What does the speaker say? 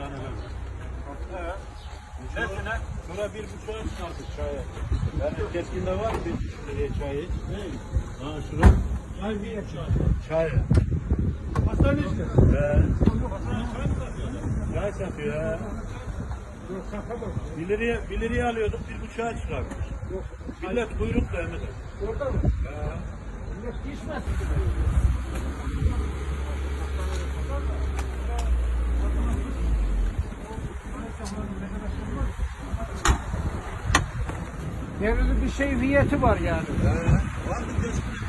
tane var. Evet. Sonra bir buçuğa çıkardık çaya. Yani keskinde var bir buçuk liraya çayı. Ne? Ha şura. Çay bir çay. Çay. Hastane işte. He. Çay satıyor ha. Bir liraya, bir liraya alıyorduk, bir buçuğa çıkardık. Millet kuyrukla Emre. Orada mı? He. Millet içmez. Devletin bir şey niyeti var yani. He. Var bir